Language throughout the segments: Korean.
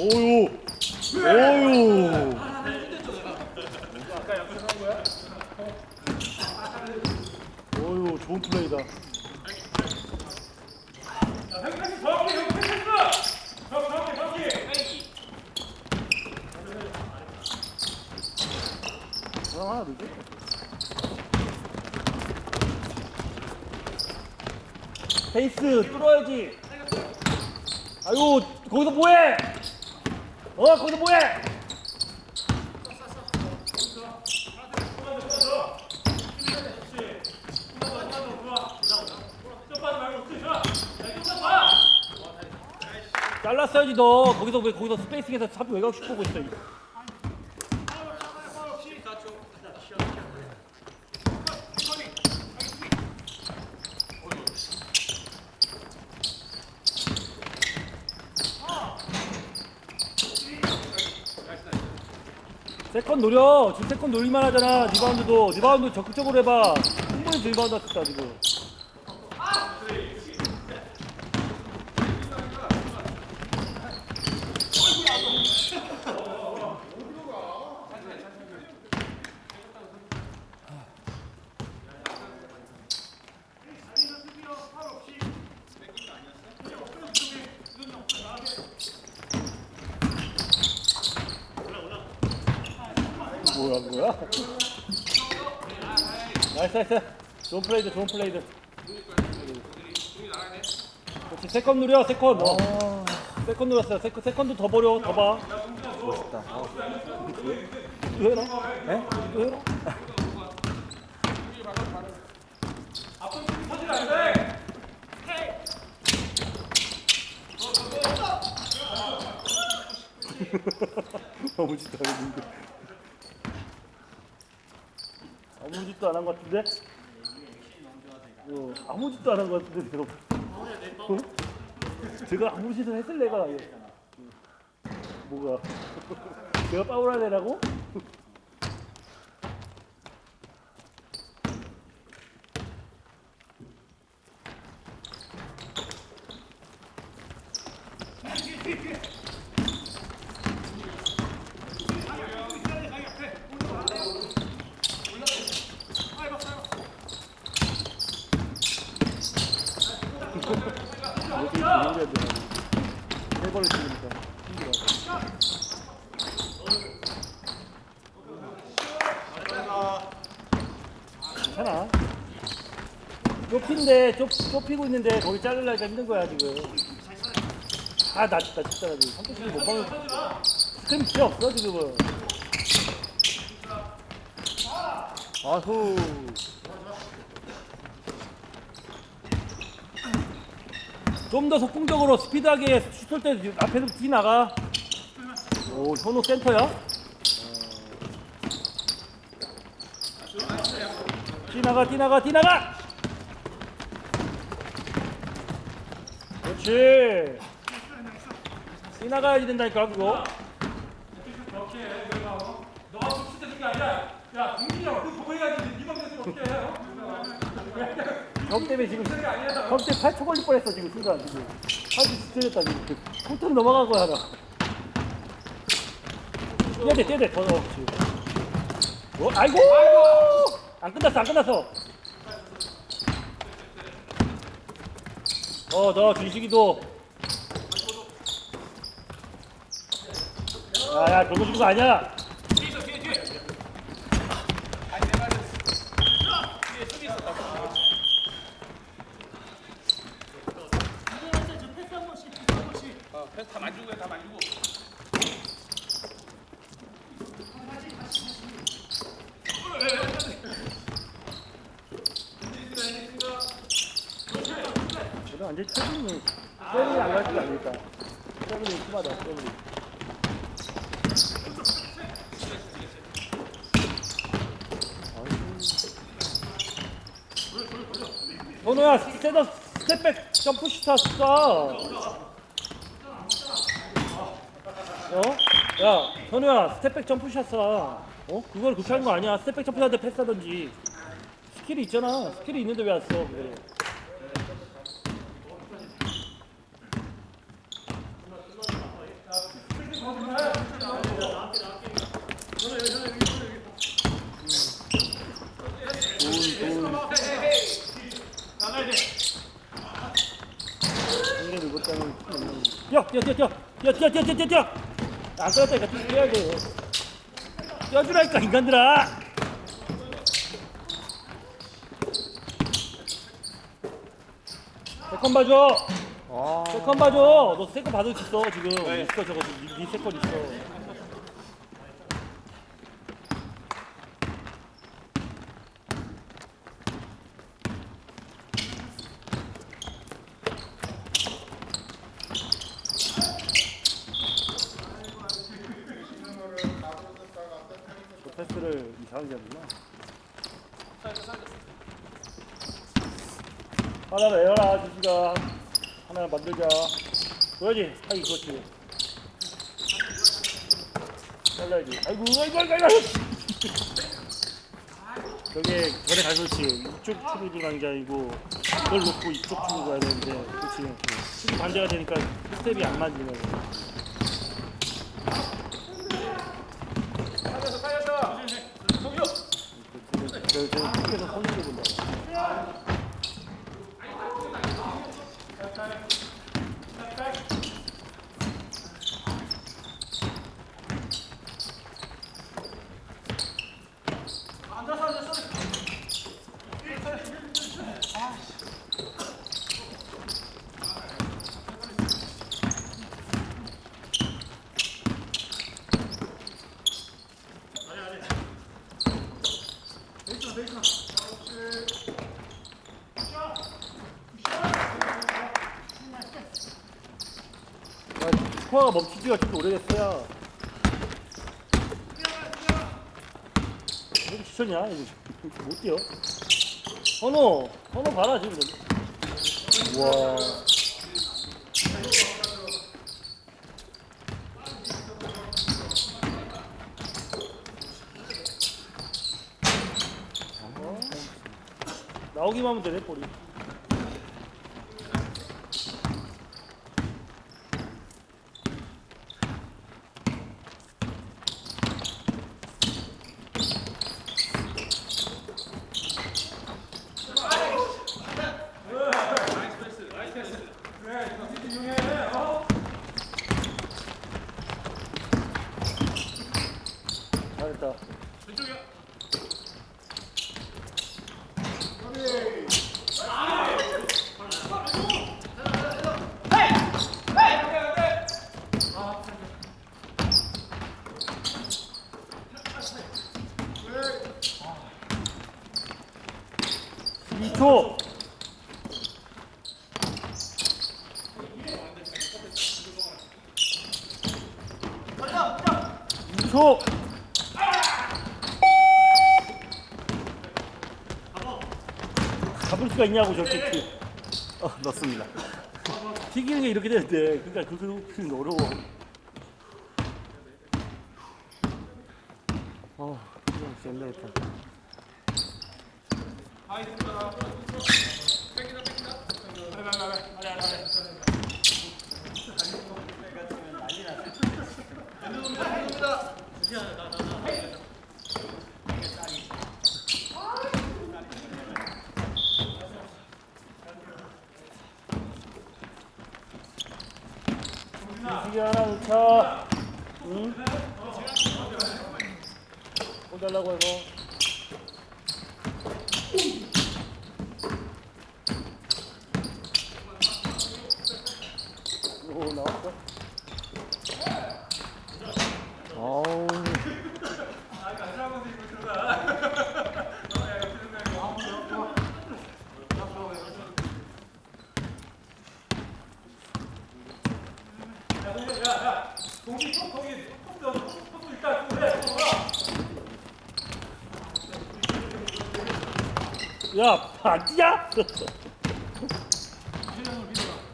오유. 오유. 오유 좋은 플레이다. 하나? 페이스 뚫어야지. 아유 거기서 뭐해? 어 거기서 뭐해? 잘랐어야지 너 거기서 왜 거기서 스페이싱에서 사비 외곽 슛 보고 있어 이거. 세컨 노려. 지금 세컨 노릴만 하잖아. 리바운드도. 리바운드 적극적으로 해봐. 충분히 리바운드 했다 지금 뭐야 뭐야 나이스 나이스 좋은 플레이드 좋은 플레이드. 그렇지 세컨 누려 세컨. 어. 세컨 눌렀어요. 세컨, 세컨도 더 버려 더봐. 멋있다. 해라. 에? 또 해라. 너무 했는데 아무 짓도 안 한 것 같은데? 어, 아무 짓도 안 한 것 같은데 여러분 어? 제가 아무 짓을 했을 내가 예. 뭐가 내가 파울할 애라고? 이렇게 이해해야 돼. 힘들어. 괜찮아. 좁힌데 좁, 좁히고 있는데 거기 자르려니까 힘든 거야 지금. 아, 나 진짜 진짜 지금 선택식이 못 박는 스크림 필요 없어 지금은. 아후. 좀 더 속공적으로 스피드하게 슛을 때 앞에서 뒤 나가. 오, 현우 센터야? 뒤 나가, 뒤 나가, 뒤 나가. 그렇지. 뒤 나가야 된다니까 그거. 야 동진이 형그 보고 해야지 네가 그랬으면 어떡해 형 때문에 지금 형 때문에 8초 걸릴 뻔했어 지금 순간 지금. 팔이 스트렸다 지금. 코트는 넘어간 거야 하나. 뛰어야 돼, 뛰어야 돼. 더 넣어. 어, 아이고! 안 끝났어, 안 끝났어. 어, 너 준식이도. 야, 야, 저거 주는 거 아니야. 다 만지고 해다 만지고 완전 최근에 세븐이 안 갈지 않을까. 세븐이 심하다, 세븐이. 현우야, 세더 스텝백 점프 슈터 쏴. 어? 야, 선우야, 스텝백 점프샷 쏴. 어? 그걸 그렇게 거 아니야. 스텝백 점프샷 때 패스하던지. 스킬이 있잖아. 스킬이 있는데 왜 안 써? 그래. 야, 야, 야, 야. 뛰어 뛰어 뛰어 뛰어 뛰어 안 떨었다니까 뛰어야 돼. 뛰어주라니까 인간들아. 세컨 봐줘. 아. 세컨 봐줘. 너 세컨 받을 수 있어 지금. 네. 있어 저거. 니, 니 세컨 있어. 패스를 이상하게 하구나 하나 내려라 주시가 하나 만들자. 보여지? 하기 그렇지. 잘라야지. 아이고 아이고 아이고 저게 전에 가서 그렇지. 이쪽 게 아니고 이걸 놓고 이쪽 축으로 가야 되는데 그렇지. 축이 반대가 되니까 스텝이 안 맞는 거야 저저 밖에서 손님들 본다고. 야, 스코어가 멈추지가 좀 오래됐어요. 왜 지쳤냐? 이거 못 뛰어. 선호, 선호 봐라 지금. 와. 나오기만 하면 되네 볼이. 2초. 초. 잡을 수가 있냐고 저렇게 어, 넣습니다. 튀기는 게 이렇게 되는데, 그러니까 그렇게 튀는 게 어려워. 어, 진짜 옛날에 이기 하나 넣자. 응? 꼭 달라고 해서. 야, 반디야?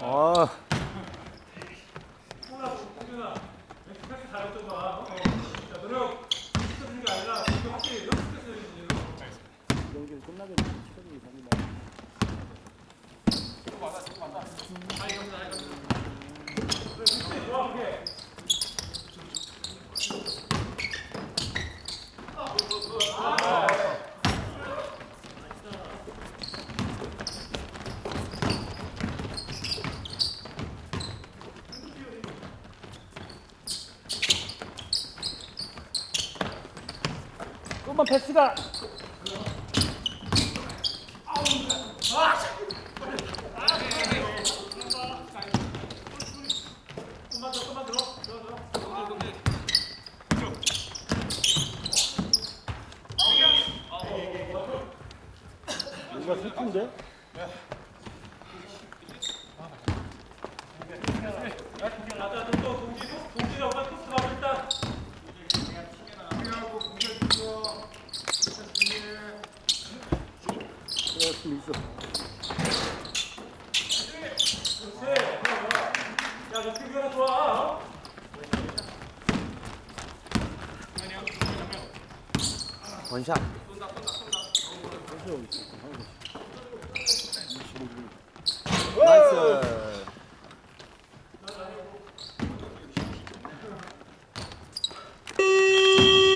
아. 조금만 패스가 누가 세트인데? 원샷. 나이스.